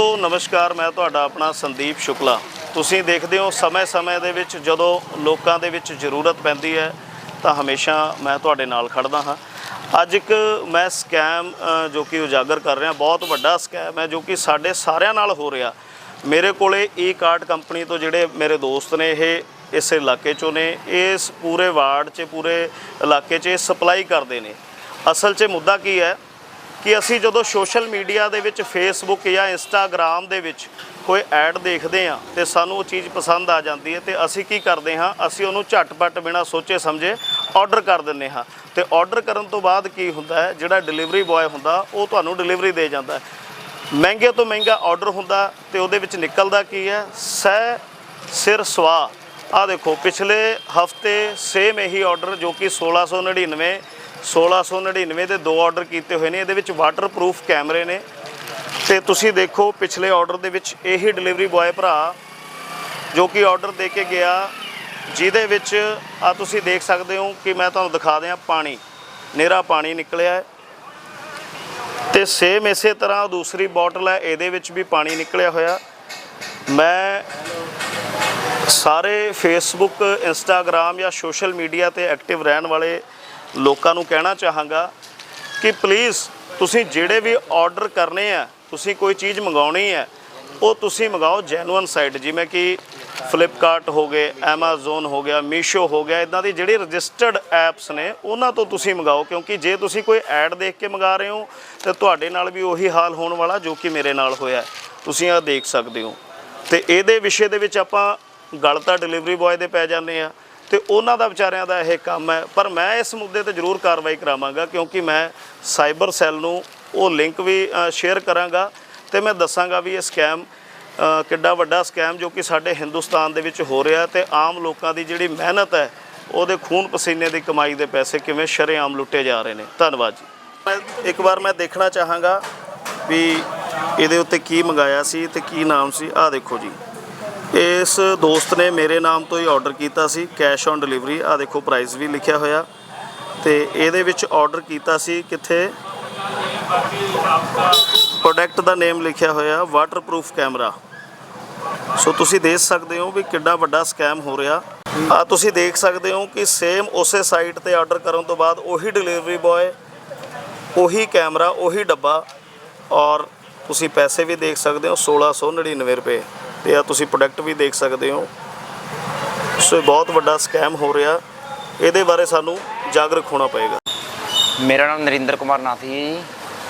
ਦੋਸਤੋ, ਨਮਸਕਾਰ, ਮੈਂ ਤੁਹਾਡਾ ਆਪਣਾ ਸੰਦੀਪ ਸ਼ੁਕਲਾ। ਤੁਸੀਂ ਦੇਖਦੇ ਹੋ, ਸਮੇਂ-ਸਮੇਂ ਦੇ ਵਿੱਚ ਜਦੋਂ ਲੋਕਾਂ ਦੇ ਵਿੱਚ ਜ਼ਰੂਰਤ ਪੈਂਦੀ ਹੈ, ਤਾਂ ਹਮੇਸ਼ਾ ਮੈਂ ਤੁਹਾਡੇ ਨਾਲ ਖੜਦਾ ਹਾਂ। ਅੱਜ ਇੱਕ ਮੈਂ ਸਕੈਮ ਜੋ ਕਿ ਉਜਾਗਰ ਕਰ ਰਿਹਾ, ਬਹੁਤ ਵੱਡਾ ਸਕੈਮ ਹੈ, ਜੋ ਕਿ ਸਾਡੇ ਸਾਰਿਆਂ ਨਾਲ ਹੋ ਰਿਹਾ। ਮੇਰੇ ਕੋਲੇ ਈ ਕਾਰਡ ਕੰਪਨੀ ਤੋਂ ਜਿਹੜੇ ਮੇਰੇ ਦੋਸਤ ਨੇ, ਇਹ ਇਸ ਇਲਾਕੇ ਚੋਂ ਨੇ, ਇਸ ਪੂਰੇ ਵਾਰਡ 'ਚ, ਪੂਰੇ ਇਲਾਕੇ 'ਚ ਸਪਲਾਈ ਕਰਦੇ ਨੇ। ਅਸਲ 'ਚ ਮੁੱਦਾ ਕੀ ਹੈ ਕਿ ਅਸੀਂ ਜਦੋਂ ਸੋਸ਼ਲ ਮੀਡੀਆ ਦੇ ਵਿੱਚ ਫੇਸਬੁੱਕ ਜਾਂ ਇੰਸਟਾਗ੍ਰam ਦੇ ਵਿੱਚ ਕੋਈ ਐਡ ਦੇਖਦੇ ਹਾਂ ਤੇ ਸਾਨੂੰ ਉਹ ਚੀਜ਼ ਪਸੰਦ ਆ ਜਾਂਦੀ ਹੈ ਤੇ ਅਸੀਂ ਕੀ ਕਰਦੇ ਹਾਂ, ਅਸੀਂ ਉਹਨੂੰ ਝਟਪਟ ਬਿਨਾਂ ਸੋਚੇ ਸਮਝੇ ਆਰਡਰ ਕਰ ਦਿੰਨੇ ਹਾਂ। ਤੇ ਆਰਡਰ ਕਰਨ ਤੋਂ ਬਾਅਦ ਕੀ ਹੁੰਦਾ ਹੈ, ਜਿਹੜਾ ਡਿਲੀਵਰੀ ਬॉय ਹੁੰਦਾ, ਉਹ ਤੁਹਾਨੂੰ ਡਿਲੀਵਰੀ ਦੇ ਜਾਂਦਾ ਹੈ। ਮਹਿੰਗੇ ਤੋਂ ਮਹਿੰਗਾ ਆਰਡਰ ਹੁੰਦਾ ਤੇ ਉਹਦੇ ਵਿੱਚ ਨਿਕਲਦਾ ਕੀ ਹੈ, ਸਹਿ, ਸਿਰ ਸਵਾ ਆ ਦੇਖੋ, ਪਿਛਲੇ ਹਫ਼ਤੇ ਸੇਮ ਇਹੀ ਆਰਡਰ ਜੋ ਕਿ 1699 1699 ਦੇ ਦੋ ਆਰਡਰ ਕੀਤੇ ਹੋਏ ਨੇ। ਇਹਦੇ ਵਿੱਚ ਵਾਟਰਪ੍ਰੂਫ ਕੈਮਰੇ ਨੇ। ਤੇ ਤੁਸੀਂ ਦੇਖੋ, ਪਿਛਲੇ ਆਰਡਰ ਦੇ ਵਿੱਚ ਇਹੀ ਡਿਲੀਵਰੀ ਬॉय ਭਰਾ ਜੋ ਕਿ ਆਰਡਰ ਦੇ ਕੇ ਗਿਆ, ਜਿਹਦੇ ਵਿੱਚ ਆ ਤੁਸੀਂ ਦੇਖ ਸਕਦੇ ਹੋ ਕਿ ਮੈਂ ਤੁਹਾਨੂੰ ਦਿਖਾ ਦਿਆਂ ਪਾਣੀ। ਨੇਰਾ ਪਾਣੀ ਨਿਕਲਿਆ ਹੈ। ਤੇ ਸੇਮ ਇਸੇ ਤਰ੍ਹਾਂ ਦੂਸਰੀ ਬੋਟਲ ਹੈ, ਇਹਦੇ ਵਿੱਚ ਵੀ ਪਾਣੀ ਨਿਕਲਿਆ ਹੋਇਆ। ਮੈਂ ਸਾਰੇ ਫੇਸਬੁੱਕ ਇੰਸਟਾਗ੍ਰam ਜਾਂ ਸੋਸ਼ਲ ਮੀਡੀਆ ਤੇ ਐਕਟਿਵ ਰਹਿਣ ਵਾਲੇ ਲੋਕਾਂ ਨੂੰ ਕਹਿਣਾ ਚਾਹਾਂਗਾ ਕਿ ਪਲੀਜ਼ ਤੁਸੀਂ ਜਿਹੜੇ ਵੀ ਆਰਡਰ ਕਰਨੇ ਆ, ਤੁਸੀਂ ਕੋਈ ਚੀਜ਼ ਮੰਗਾਉਣੀ ਹੈ ਉਹ ਤੁਸੀਂ ਮੰਗਾਓ ਜੈਨੂਅਨ ਸਾਈਟ ਜਿਵੇਂ ਕਿ ਫਲਿੱਪਕਾਰਟ ਹੋ ਗਏ, Amazon ਹੋ ਗਿਆ ਮੀਸ਼ੋ ਹੋ ਗਿਆ ਇਦਾਂ ਦੀ ਜਿਹੜੀ ਰਜਿਸਟਰਡ ਐਪਸ ਨੇ, ਉਹਨਾਂ ਤੋਂ ਤੁਸੀਂ ਮੰਗਾਓ, ਕਿਉਂਕਿ ਜੇ ਤੁਸੀਂ ਕੋਈ ਐਡ ਦੇਖ ਕੇ ਮੰਗਾ ਰਹੇ ਹੋ, ਤਾਂ ਤੁਹਾਡੇ ਨਾਲ ਵੀ ਉਹੀ ਹਾਲ ਹੋਣ ਵਾਲਾ ਜੋ ਕਿ ਮੇਰੇ ਨਾਲ ਹੋਇਆ ਤੁਸੀਂ ਆ ਦੇਖ ਸਕਦੇ ਹੋ। ਤੇ ਇਹਦੇ ਵਿਸ਼ੇ ਦੇ ਵਿੱਚ ਆਪਾਂ ਗੱਲ ਤਾਂ ਡਿਲੀਵਰੀ ਬॉय ਦੇ ਪੈ ਜਾਂਦੇ ਆ ਤੇ ਉਹਨਾਂ ਦਾ ਵਿਚਾਰਿਆਂ ਦਾ ਇਹ ਕੰਮ ਹੈ। ਪਰ ਮੈਂ ਇਸ ਮੁੱਦੇ ਤੇ ਜ਼ਰੂਰ ਕਾਰਵਾਈ ਕਰਾਵਾਂਗਾ ਕਿਉਂਕਿ ਮੈਂ ਸਾਈਬਰ ਸੈੱਲ ਨੂੰ ਉਹ ਲਿੰਕ ਵੀ ਸ਼ੇਅਰ ਕਰਾਂਗਾ ਤੇ ਮੈਂ ਦੱਸਾਂਗਾ ਵੀ ਇਹ ਸਕੈਮ ਕਿੱਡਾ ਵੱਡਾ ਸਕੈਮ ਜੋ ਕਿ ਸਾਡੇ ਹਿੰਦੁਸਤਾਨ ਦੇ ਵਿੱਚ ਹੋ ਰਿਹਾ ਤੇ ਆਮ ਲੋਕਾਂ ਦੀ ਜਿਹੜੀ ਮਿਹਨਤ ਹੈ, ਉਹਦੇ ਖੂਨ ਪਸੀਨੇ ਦੀ ਕਮਾਈ ਦੇ ਪੈਸੇ ਕਿਵੇਂ ਸ਼ਰੇਆਮ ਲੁੱਟੇ ਜਾ ਰਹੇ ਨੇ। ਧੰਨਵਾਦ ਜੀ। ਇੱਕ ਵਾਰ ਮੈਂ ਦੇਖਣਾ ਚਾਹਾਂਗਾ ਵੀ ਇਹਦੇ ਉੱਤੇ ਕੀ ਮੰਗਾਇਆ ਸੀ ਤੇ ਕੀ ਨਾਮ ਸੀ। ਆਹ ਦੇਖੋ ਜੀ। ਇਸ ਦੋਸਤ ਨੇ ਮੇਰੇ ਨਾਮ ਤੋਂ ਹੀ ਆਰਡਰ ਕੀਤਾ ਸੀ ਕੈਸ਼ ਔਨ ਡਿਲੀਵਰੀ ਆਹ ਦੇਖੋ ਪ੍ਰਾਈਸ ਵੀ ਲਿਖਿਆ ਹੋਇਆ। ਤੇ ਇਹਦੇ ਵਿੱਚ ਆਰਡਰ ਕੀਤਾ ਸੀ ਕਿੱਥੇ? ਪ੍ਰੋਡਕਟ ਦਾ ਨੇਮ ਲਿਖਿਆ ਹੋਇਆ ਵਾਟਰਪ੍ਰੂਫ ਕੈਮਰਾ ਸੋ ਤੁਸੀਂ ਦੇਖ ਸਕਦੇ ਹੋ ਵੀ ਕਿੱਡਾ ਵੱਡਾ ਸਕੈਮ ਹੋ ਰਿਹਾ। ਆ ਤੁਸੀਂ ਦੇਖ ਸਕਦੇ ਹੋ ਕਿ ਸੇਮ ਉਸੇ ਸਾਈਟ ਤੇ ਆਰਡਰ ਕਰਨ ਤੋਂ ਬਾਅਦ ਉਹੀ ਡਿਲੀਵਰੀ ਬॉय ਉਹੀ ਕੈਮਰਾ ਉਹੀ ਡੱਬਾ ਔਰ ਤੁਸੀਂ ਪੈਸੇ ਵੀ ਦੇਖ ਸਕਦੇ ਹੋ 1699 ਰੁਪਏ। ਤੇ ਆ ਤੁਸੀਂ ਪ੍ਰੋਡਕਟ ਵੀ ਦੇਖ ਸਕਦੇ ਹੋ। ਸੋ ਇਹ ਬਹੁਤ ਵੱਡਾ ਸਕੈਮ ਹੋ ਰਿਹਾ। ਇਹਦੇ ਬਾਰੇ ਸਾਨੂੰ ਜਾਗਰੂਕ ਹੋਣਾ ਪਏਗਾ। ਮੇਰਾ ਨਾਮ ਨਰਿੰਦਰ ਕੁਮਾਰ ਨਾਥੀ ਹੈ ਜੀ।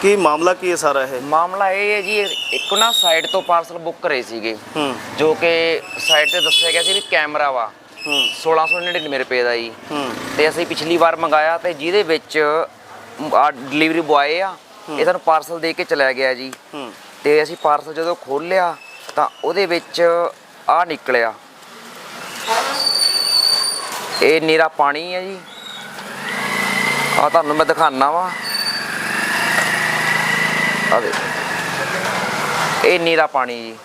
ਕੀ ਮਾਮਲਾ ਕੀ ਹੈ ਸਾਰਾ ਇਹ? ਮਾਮਲਾ ਇਹ ਹੈ ਜੀ ਇੱਕ ਨਾ ਸਾਈਟ ਤੋਂ ਪਾਰਸਲ ਬੁੱਕ ਕਰੇ ਸੀਗੇ। ਹੂੰ। ਜੋ ਕਿ ਸਾਈਟ ਤੇ ਦੱਸਿਆ ਗਿਆ ਸੀ ਵੀ ਕੈਮਰਾ ਵਾ। ਹੂੰ। 1699 ਰੁਪਏ ਦਾ ਜੀ। ਹੂੰ। ਤੇ ਅਸੀਂ ਪਿਛਲੀ ਵਾਰ ਮੰਗਾਇਆ ਤੇ ਜਿਹਦੇ ਵਿੱਚ ਡਿਲੀਵਰੀ ਬੁਆਏ ਆ ਇਹ ਸਾਨੂੰ ਪਾਰਸਲ ਦੇ ਕੇ ਚਲਾ ਗਿਆ ਜੀ। ਹੂੰ। ਤੇ ਅਸੀਂ ਪਾਰਸਲ ਜਦੋਂ ਖੋਲ੍ਹਿਆ ਤਾਂ ਉਹਦੇ ਵਿੱਚ ਆ ਨਿਕਲਿਆ। ਇਹ ਨੀਰਾ ਪਾਣੀ ਹੈ ਜੀ। ਆ ਤੁਹਾਨੂੰ ਮੈਂ ਦਿਖਾਣਾ ਵਾ। ਆ ਦੇ ਇਹ ਨੀਰਾ ਪਾਣੀ ਜੀ।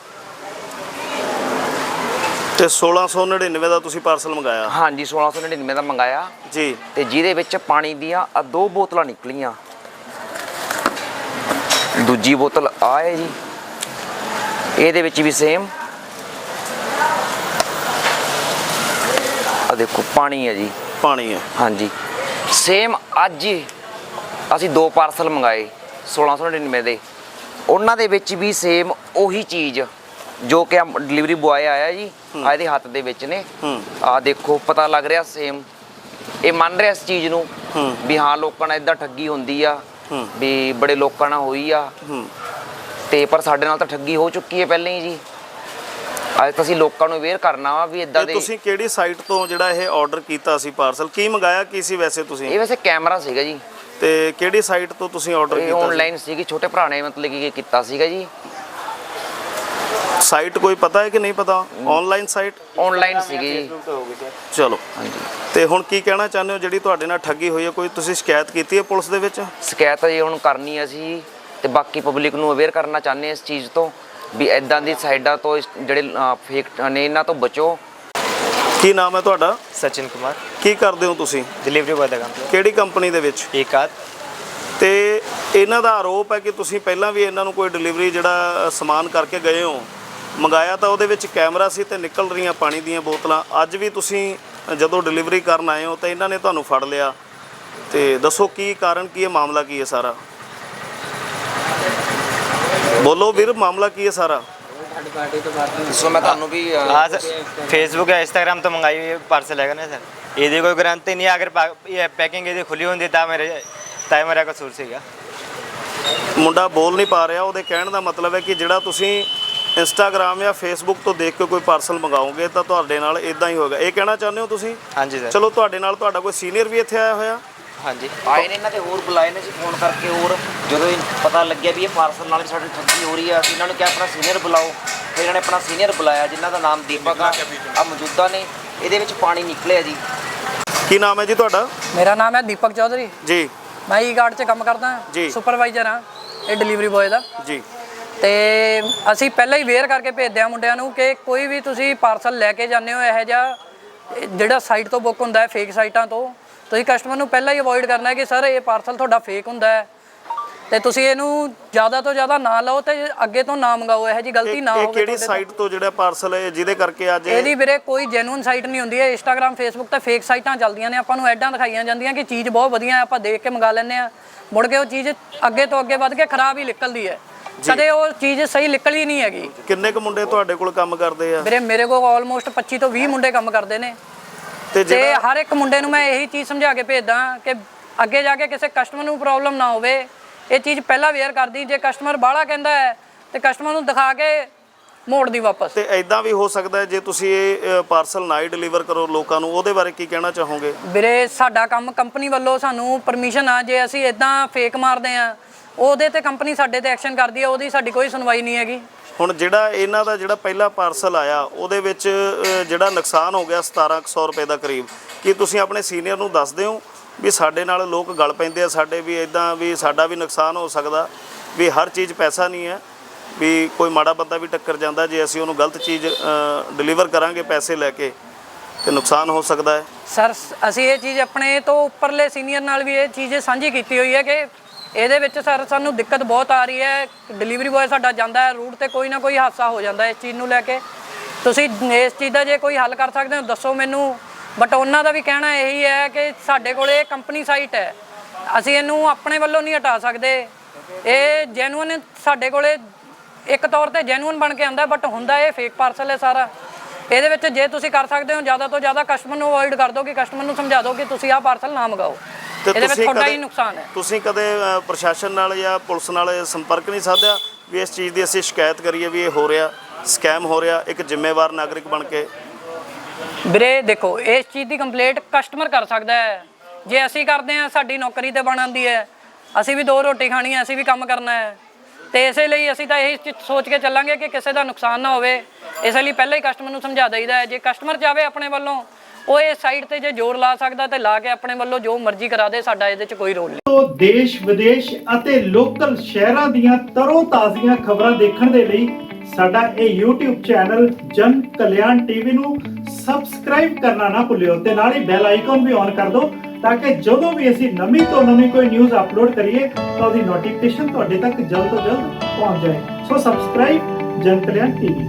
ਤੇ 1699 ਦਾ ਤੁਸੀਂ ਪਾਰਸਲ ਮੰਗਾਇਆ? ਹਾਂਜੀ 1699 ਦਾ ਮੰਗਾਇਆ। ਜੀ। ਤੇ ਜਿਹਦੇ ਵਿੱਚ ਪਾਣੀ ਦੀਆਂ ਆ ਦੋ ਬੋਤਲਾਂ ਨਿਕਲੀਆਂ। ਦੂਜੀ ਬੋਤਲ ਆ ਹੈ ਜੀ। ਇਹਦੇ ਵਿੱਚ ਵੀ ਸੇਮ ਆ ਦੇਖੋ ਪਾਣੀ ਹੈ ਜੀ। ਪਾਣੀ ਹੈ। ਹਾਂਜੀ। ਸੇਮ ਅੱਜ ਹੀ ਅਸੀਂ ਦੋ ਪਾਰਸਲ ਮੰਗਾਏ 1699 ਦੇ। ਉਹਨਾਂ ਦੇ ਵਿੱਚ ਵੀ ਸੇਮ ਉਹੀ ਚੀਜ਼ ਜੋ ਕਿ ਡਿਲੀਵਰੀ ਬੁਆਏ ਆਇਆ ਜੀ ਆ ਇਹਦੇ ਹੱਥ ਦੇ ਵਿੱਚ ਨੇ। ਆ ਦੇਖੋ ਪਤਾ ਲੱਗ ਰਿਹਾ ਸੇਮ ਇਹ ਮੰਨ ਰਿਹਾ ਇਸ ਚੀਜ਼ ਨੂੰ ਵੀ ਹਾਂ ਲੋਕਾਂ ਨਾਲ ਇਦਾਂ ਠੱਗੀ ਹੁੰਦੀ ਆ ਵੀ ਬੜੇ ਲੋਕਾਂ ਨਾਲ ਹੋਈ ਆ। ਤੇ ਪਰ ਸਾਡੇ ਨਾਲ ਤਾਂ ਠੱਗੀ ਹੋ ਚੁੱਕੀ ਹੈ ਪਹਿਲਾਂ ਹੀ ਜੀ। ਅੱਜ ਤਾਂ ਅਸੀਂ ਲੋਕਾਂ ਨੂੰ ਅਵੇਅਰ ਕਰਨਾ ਵਾ ਵੀ ਇਦਾਂ ਤੇ ਦੇ ਤੁਸੀਂ ਕਿਹੜੀ ਸਾਈਟ ਤੋਂ ਜਿਹੜਾ ਇਹ ਆਰਡਰ ਕੀਤਾ ਸੀ ਪਾਰਸਲ ਕੀ ਮੰਗਾਇਆ? ਕੀ ਸੀ ਵੈਸੇ ਤੁਸੀਂ? ਇਹ ਵੈਸੇ ਕੈਮਰਾ ਸੀਗਾ ਜੀ। ਤੇ ਕਿਹੜੀ ਸਾਈਟ ਤੋਂ ਤੁਸੀਂ ਆਰਡਰ ਇਹ ਕੀਤਾ ਸੀ? ਆਨਲਾਈਨ ਸੀਗੀ ਛੋਟੇ ਭਰਾ ਨੇ ਮਤਲਬ ਕਿ ਕੀਤਾ ਸੀਗਾ ਜੀ। ਸਾਈਟ ਕੋਈ ਪਤਾ ਹੈ ਕਿ ਨਹੀਂ ਪਤਾ? ਆਨਲਾਈਨ ਸਾਈਟ ਆਨਲਾਈਨ ਸੀਗੀ ਜੀ। ਚਲੋ। ਹਾਂਜੀ। ਤੇ ਹੁਣ ਕੀ ਕਹਿਣਾ ਚਾਹੁੰਦੇ ਹੋ? ਜਿਹੜੀ ਤੁਹਾਡੇ ਨਾਲ ਠੱਗੀ ਹੋਈ ਹੈ ਕੋਈ ਤੁਸੀਂ ਸ਼ਿਕਾਇਤ ਕੀਤੀ ਹੈ ਪੁਲਿਸ ਦੇ ਵਿੱਚ? ਸ਼ਿਕਾਇਤ ਜੀ ਹੁਣ ਕਰਨੀ ਹੈ ਅਸੀਂ। ਤੇ ਬਾਕੀ ਪਬਲਿਕ ਨੂੰ ਅਵੇਅਰ ਕਰਨਾ ਚਾਹੁੰਦੇ ਇਸ ਚੀਜ਼ ਤੋਂ ਵੀ ਐਦਾਂ ਦੀ ਸਾਈਡਾਂ ਤੋਂ ਜਿਹੜੇ ਫੇਕ ਨੇ ਇਹਨਾਂ ਤੋਂ ਬਚੋ। ਕੀ ਨਾਮ ਹੈ ਤੁਹਾਡਾ? ਸਚਿਨ ਕੁਮਾਰ। ਕੀ ਕਰਦੇ ਹੋ ਤੁਸੀਂ? ਡਿਲੀਵਰੀ ਬॉय ਦਾ ਕੰਮ। ਕਿਹੜੀ ਕੰਪਨੀ ਦੇ ਵਿੱਚ? ਏਕਾਤ ਤੇ ਇਹਨਾਂ ਦਾ ਆਰੋਪ ਹੈ ਕਿ ਤੁਸੀਂ ਪਹਿਲਾਂ ਵੀ ਇਹਨਾਂ ਨੂੰ ਕੋਈ ਡਿਲੀਵਰੀ ਜਿਹੜਾ ਸਮਾਨ ਕਰਕੇ ਗਏ ਹੋ ਮੰਗਾਇਆ ਤਾਂ ਉਹਦੇ ਵਿੱਚ ਕੈਮਰਾ ਸੀ ਤੇ ਨਿਕਲ ਰਹੀਆਂ ਪਾਣੀ ਦੀਆਂ ਬੋਤਲਾਂ। ਅੱਜ ਵੀ ਤੁਸੀਂ ਜਦੋਂ ਡਿਲੀਵਰੀ ਕਰਨ ਆਏ ਹੋ ਤਾਂ ਇਹਨਾਂ ਨੇ ਤੁਹਾਨੂੰ ਫੜ ਲਿਆ। ਤੇ ਦੱਸੋ ਕੀ ਕਾਰਨ ਕੀ ਹੈ ਮਾਮਲਾ ਕੀ ਹੈ ਸਾਰਾ? ਬੋਲੋ ਵੀਰ ਮਾਮਲਾ ਕੀ ਹੈ ਸਾਰਾ ਸੋ ਮੈਂ ਤੁਹਾਨੂੰ ਵੀ ਅ, हाँ सर फेसबुक या इंस्टाग्राम तो मंगाई हुई पार्सल है ना सर ये कोई गारंटी नहीं है अगर पा- ये पैकिंग यदि खुली होती ता मेरे ਤਾਂ ਮੇਰਾ ਕਸੂਰ ਸੀਗਾ ਮੁੰਡਾ ਬੋਲ ਨਹੀਂ ਪਾ ਰਿਹਾ ਉਹਦੇ ਕਹਿਣ ਦਾ ਮਤਲਬ ਹੈ ਕਿ ਜਿਹੜਾ ਤੁਸੀਂ ਇੰਸਟਾਗ੍ਰam ਜਾਂ ਫੇਸਬੁੱਕ ਤੋਂ ਦੇਖ ਕੇ ਕੋਈ ਪਾਰਸਲ ਮੰਗਾਓਗੇ ਤਾਂ ਤੁਹਾਡੇ ਨਾਲ ਇਦਾਂ ਹੀ ਹੋਏਗਾ ਇਹ ਕਹਿਣਾ ਚਾਹੁੰਦੇ ਹੋ ਤੁਸੀਂ ਹਾਂਜੀ ਸਰ ਚਲੋ ਤੁਹਾਡੇ ਨਾਲ ਤੁਹਾਡਾ ਕੋਈ ਸੀਨੀਅਰ ਵੀ ਇੱਥੇ ਆਇਆ ਹੋਇਆ ਹਾਂਜੀ। ਆਏ ਨੇ ਇਹਨਾਂ ਦੇ ਹੋਰ ਬੁਲਾਏ ਨੇ ਜੀ ਫੋਨ ਕਰਕੇ ਹੋਰ। ਜਦੋਂ ਇਹ ਪਤਾ ਲੱਗਿਆ ਵੀ ਇਹ ਪਾਰਸਲ ਨਾਲ ਵੀ ਸਾਡੀ ਠੱਗੀ ਹੋ ਰਹੀ ਆ ਅਸੀਂ ਇਹਨਾਂ ਨੂੰ ਕਿਹਾ ਆਪਣਾ ਸੀਨੀਅਰ ਬੁਲਾਓ। ਫਿਰ ਇਹਨਾਂ ਨੇ ਆਪਣਾ ਸੀਨੀਅਰ ਬੁਲਾਇਆ ਜਿਨ੍ਹਾਂ ਦਾ ਨਾਮ ਦੀਪਕ ਆ ਆ ਮੌਜੂਦਾ ਨੇ। ਇਹਦੇ ਵਿੱਚ ਪਾਣੀ ਨਿਕਲਿਆ ਜੀ। ਕੀ ਨਾਮ ਹੈ ਜੀ ਤੁਹਾਡਾ? ਮੇਰਾ ਨਾਮ ਹੈ ਦੀਪਕ ਚੌਧਰੀ। ਜੀ। ਮੈਂ ਈ ਗਾਰਡ 'ਚ ਕੰਮ ਕਰਦਾ ਜੀ। ਹਾਂ ਸੁਪਰਵਾਈਜ਼ਰ ਹਾਂ ਇਹ ਡਿਲੀਵਰੀ ਬॉय ਦਾ। ਜੀ। ਤੇ ਅਸੀਂ ਪਹਿਲਾਂ ਹੀ ਵੇਅਰ ਕਰਕੇ ਭੇਜਦੇ ਹਾਂ ਮੁੰਡਿਆਂ ਨੂੰ ਕਿ ਕੋਈ ਵੀ ਤੁਸੀਂ ਪਾਰਸਲ ਲੈ ਕੇ ਜਾਂਦੇ ਹੋ ਇਹੋ ਜਿਹਾ ਇਹ ਜਿਹੜਾ ਸਾਈਟ ਤੋਂ ਬੁੱਕ ਹੁੰਦਾ ਹੈ ਫੇਕ ਸਾਈਟਾਂ ਤੋਂ ਤੁਸੀਂ ਕਸਟਮਰ ਨੂੰ ਪਹਿਲਾਂ ਹੀ ਅਵੋਇਡ ਕਰਨਾ ਹੈ ਕਿ ਸਰ ਇਹ ਪਾਰਸਲ ਤੁਹਾਡਾ ਫੇਕ ਹੁੰਦਾ ਹੈ। ਤੇ ਤੁਸੀਂ ਇਹਨੂੰ ਜ਼ਿਆਦਾ ਤੋਂ ਜ਼ਿਆਦਾ ਨਾ ਲਓ ਤੇ ਅੱਗੇ ਤੋਂ ਨਾ ਮੰਗਾਓ ਇਹੋ ਜੀ ਗਲਤੀ ਇਹ ਨਾ ਇਹ ਹੋਵੇ ਕਿਹੜੀ ਤੁਹਾਡੇ ਤੋਂ। ਸਾਈਟ ਤੋਂ ਜਿਹੜਾ ਪਾਰਸਲ ਹੈ ਜਿਹਦੇ ਕਰਕੇ ਅੱਜ ਇਹ- ਇਹਦੀ ਵੀਰੇ ਕੋਈ ਜੈਨੂਇਨ ਸਾਈਟ ਨਹੀਂ ਹੁੰਦੀ ਹੈ ਇੰਸਟਾਗ੍ਰam ਫੇਸਬੁੱਕ ਤੇ ਫੇਕ ਸਾਈਟਾਂ ਚੱਲਦੀਆਂ ਨੇ। ਆਪਾਂ ਨੂੰ ਐਡਾਂ ਦਿਖਾਈਆਂ ਜਾਂਦੀਆਂ ਕਿ ਚੀਜ਼ ਬਹੁਤ ਵਧੀਆ ਹੈ ਆਪਾਂ ਦੇਖ ਕੇ ਮੰਗਾ ਲੈਂਦੇ ਆ ਮੁੜ ਕੇ ਉਹ ਚੀਜ਼ ਅੱਗੇ ਤੋਂ ਅੱਗੇ ਵੱਧ ਕੇ ਖਰਾਬ ਹੀ ਨਿਕਲਦੀ ਹੈ। ਕਦੇ ਉਹ ਚੀਜ਼ ਸਹੀ ਨਿਕਲੀ ਨਹੀਂ ਹੈਗੀ। ਕਿੰਨੇ ਕੁ ਮੁੰਡੇ ਤੁਹਾਡੇ ਕੋਲ ਕੰਮ ਕਰਦੇ ਆ? ਵੀਰੇ ਮੇਰੇ ਕੋਲ ਆਲਮੋਸਟ 25 ਤੋਂ 20 ਮੁੰਡੇ ਕੰਮ ਕਰਦੇ ਨੇ। ਤੇ ਹਰ ਇੱਕ ਮੁੰਡੇ ਨੂੰ ਮੈਂ ਇਹੀ ਚੀਜ਼ ਸਮਝਾ ਕੇ ਭੇਜਦਾ ਕਿ ਅੱਗੇ ਜਾ ਕੇ ਕਿਸੇ ਕਸਟਮਰ ਨੂੰ ਪ੍ਰੋਬਲਮ ਨਾ ਹੋਵੇ। ਇਹ ਚੀਜ਼ ਪਹਿਲਾਂ ਵੇਅਰ ਕਰਦੀ ਜੇ ਕਸਟਮਰ ਬਾਹਲਾ ਕਹਿੰਦਾ ਹੈ ਤੇ ਕਸਟਮਰ ਨੂੰ ਦਿਖਾ ਕੇ ਮੋੜ ਦੀ ਵਾਪਸ। ਤੇ ਐਦਾਂ ਵੀ ਹੋ ਸਕਦਾ ਹੈ ਜੇ ਤੁਸੀਂ ਇਹ ਪਾਰਸਲ ਨਾ ਹੀ ਡਿਲੀਵਰ ਕਰੋ ਲੋਕਾਂ ਨੂੰ ਉਹਦੇ ਬਾਰੇ ਕੀ ਕਹਿਣਾ ਚਾਹੋਗੇ? ਵੀਰੇ ਸਾਡਾ ਕੰਮ ਕੰਪਨੀ ਵੱਲੋਂ ਸਾਨੂੰ ਪਰਮਿਸ਼ਨ ਆ ਜੇ ਅਸੀਂ ਇਦਾਂ ਫੇਕ ਮਾਰਦੇ ਆ ਉਹਦੇ ਤੇ ਕੰਪਨੀ ਸਾਡੇ ਤੇ ਐਕਸ਼ਨ ਕਰਦੀ ਹੈ ਉਹਦੀ ਸਾਡੀ ਕੋਈ ਸੁਣਵਾਈ ਨਹੀਂ ਹੈਗੀ। ਹੁਣ ਜਿਹੜਾ ਇਹਨਾਂ ਦਾ ਜਿਹੜਾ ਪਹਿਲਾ ਪਾਰਸਲ ਆਇਆ, ਉਹਦੇ ਵਿੱਚ ਜਿਹੜਾ ਨੁਕਸਾਨ ਹੋ ਗਿਆ 1700 ਰੁਪਏ ਦਾ ਕਰੀਬ। ਕੀ ਤੁਸੀਂ ਆਪਣੇ ਸੀਨੀਅਰ ਨੂੰ ਦੱਸਦੇ ਹੋ ਵੀ ਸਾਡੇ ਨਾਲ ਲੋਕ ਗਲ ਪੈਂਦੇ ਆ ਸਾਡੇ ਵੀ ਇਦਾਂ ਵੀ ਸਾਡਾ ਵੀ ਨੁਕਸਾਨ ਹੋ ਸਕਦਾ, ਵੀ ਹਰ ਚੀਜ਼ ਪੈਸਾ ਨਹੀਂ ਹੈ, ਵੀ ਕੋਈ ਮਾੜਾ ਬੰਦਾ ਵੀ ਟੱਕਰ ਜਾਂਦਾ ਜੇ ਅਸੀਂ ਉਹਨੂੰ ਗਲਤ ਚੀਜ਼ ਡਿਲੀਵਰ ਕਰਾਂਗੇ ਪੈਸੇ ਲੈ ਕੇ, ਤੇ ਨੁਕਸਾਨ ਹੋ ਸਕਦਾ ਹੈ? ਸਰ, ਅਸੀਂ ਇਹ ਚੀਜ਼ ਆਪਣੇ ਤੋਂ ਉੱਪਰਲੇ ਸੀਨੀਅਰ ਨਾਲ ਵੀ ਇਹ ਚੀਜ਼ ਸਾਂਝੀ ਕੀਤੀ ਹੋਈ ਹੈ ਕਿ ਇਹਦੇ ਵਿੱਚ ਸਰ ਸਾਨੂੰ ਦਿੱਕਤ ਬਹੁਤ ਆ ਰਹੀ ਹੈ। ਡਿਲੀਵਰੀ ਬॉय ਸਾਡਾ ਜਾਂਦਾ ਹੈ ਰੂਟ ਤੇ ਕੋਈ ਨਾ ਕੋਈ ਹਾਦਸਾ ਹੋ ਜਾਂਦਾ ਇਸ ਚੀਜ਼ ਨੂੰ ਲੈ ਕੇ। ਤੁਸੀਂ ਇਸ ਚੀਜ਼ ਦਾ ਜੇ ਕੋਈ ਹੱਲ ਕਰ ਸਕਦੇ ਹੋ, ਦੱਸੋ ਮੈਨੂੰ। ਬਟ ਉਹਨਾਂ ਦਾ ਵੀ ਕਹਿਣਾ ਇਹੀ ਹੈ ਕਿ ਸਾਡੇ ਕੋਲੇ ਕੰਪਨੀ ਸਾਈਟ ਹੈ। ਅਸੀਂ ਇਹਨੂੰ ਆਪਣੇ ਵੱਲੋਂ ਨਹੀਂ ਹਟਾ ਸਕਦੇ। ਇਹ ਜੈਨੂਇਨ ਸਾਡੇ ਕੋਲੇ ਇੱਕ ਤੌਰ ਤੇ ਜੈਨੂਇਨ ਬਣ ਕੇ ਆਂਦਾ ਬਟ ਹੁੰਦਾ ਇਹ ਫੇਕ ਪਾਰਸਲ ਹੈ ਸਾਰਾ। ਇਹਦੇ ਵਿੱਚ ਜੇ ਤੁਸੀਂ ਕਰ ਸਕਦੇ ਹੋ, ਜ਼ਿਆਦਾ ਤੋਂ ਜ਼ਿਆਦਾ ਕਸਟਮਰ ਨੂੰ ਅਵੋਇਡ ਕਰ ਦਿਓ ਕਿ ਕਸਟਮਰ ਨੂੰ ਸਮਝਾ ਦਿਓ ਕਿ ਤੁਸੀਂ ਆਹ ਪਾਰਸਲ ਨਾ ਮੰਗਾਓ। ਇਹਦੇ ਵਿੱਚ ਤੁਹਾਡਾ ਹੀ ਨੁਕਸਾਨ ਹੈ। ਤੁਸੀਂ ਕਦੇ ਅ, ਪ੍ਰਸ਼ਾਸਨ ਨਾਲ ਜਾਂ ਪੁਲਿਸ ਨਾਲ ਸੰਪਰਕ ਨਹੀਂ ਸਾਧਿਆ ਵੀ ਇਸ ਚੀਜ਼ ਦੀ ਅਸੀਂ ਸ਼ਿਕਾਇਤ ਕਰੀਏ ਵੀ ਇਹ ਹੋ ਰਿਹਾ ਸਕੈਮ ਹੋ ਰਿਹਾ ਇੱਕ ਜ਼ਿੰਮੇਵਾਰ ਨਾਗਰਿਕ ਬਣ ਕੇ? ਵੀਰੇ ਦੇਖੋ ਇਸ ਚੀਜ਼ ਦੀ ਕੰਪਲੇਂਟ ਕਸਟਮਰ ਕਰ ਸਕਦਾ ਹੈ। ਜੇ ਅਸੀਂ ਕਰਦੇ ਹਾਂ ਸਾਡੀ ਨੌਕਰੀ ਤੇ ਬਣ ਆਉਂਦੀ ਹੈ। ਅਸੀਂ ਵੀ ਦੋ ਰੋਟੀ ਖਾਣੀ ਹੈ ਅਸੀਂ ਵੀ ਕੰਮ ਕਰਨਾ ਹੈ। ਤੇ ਇਸੇ ਲਈ ਅਸੀਂ ਤਾਂ ਇਹ ਸੋਚ ਕੇ ਚੱਲਾਂਗੇ ਕਿ ਕਿਸੇ ਦਾ ਨੁਕਸਾਨ ਨਾ ਹੋਵੇ। ਇਸ ਲਈ ਪਹਿਲਾਂ ਹੀ ਕਸਟਮਰ ਨੂੰ ਸਮਝਾ ਦਈਦਾ ਹੈ। ਜੇ ਕਸਟਮਰ ਚਾਵੇ ਆਪਣੇ ਵੱਲੋਂ ਉਹ ਇਹ ਸਾਈਡ ਤੇ ਜੇ ਜ਼ੋਰ ਲਾ ਸਕਦਾ ਤੇ ਲਾ ਕੇ ਆਪਣੇ ਵੱਲੋਂ ਜੋ ਮਰਜ਼ੀ ਕਰਾ ਦੇ, ਸਾਡਾ ਇਹਦੇ 'ਚ ਕੋਈ ਰੋਲ ਨਹੀਂ। ਤੋਂ ਦੇਸ਼, ਵਿਦੇਸ਼ ਅਤੇ ਲੋਕਲ ਸ਼ਹਿਰਾਂ ਦੀਆਂ ਤਰੋ ਤਾਜ਼ੀਆਂ ਖਬਰਾਂ ਦੇਖਣ ਦੇ ਲਈ ਸਾਡਾ ਇਹ YouTube ਚੈਨਲ ਜਨ ਕਲਿਆਣ ਟੀਵੀ ਨੂੰ ਸਬਸਕ੍ਰਾਈਬ ਕਰਨਾ ਨਾ ਭੁੱਲਿਓ ਤੇ ਨਾਲ ਹੀ ਬੈਲ ਆਈਕਨ ਵੀ ਔਨ ਕਰ ਦਿਓ ਤਾਂ ਕਿ ਜਦੋਂ ਵੀ ਅਸੀਂ ਨਵੀਂ ਤੋਂ ਨਵੀਂ ਕੋਈ ਨਿਊਜ਼ ਅਪਲੋਡ ਕਰੀਏ ਤਾਂ ਉਹਦੀ ਨੋਟੀਫਿਕੇਸ਼ਨ ਤੁਹਾਡੇ ਤੱਕ ਜਲਦ ਤੋਂ ਜਲਦ ਪਹੁੰਚ ਜਾਏ। ਸੋ ਸਬਸਕ੍ਰਾਈਬ ਜਨ ਕਲਿਆਣ ਟੀਵੀ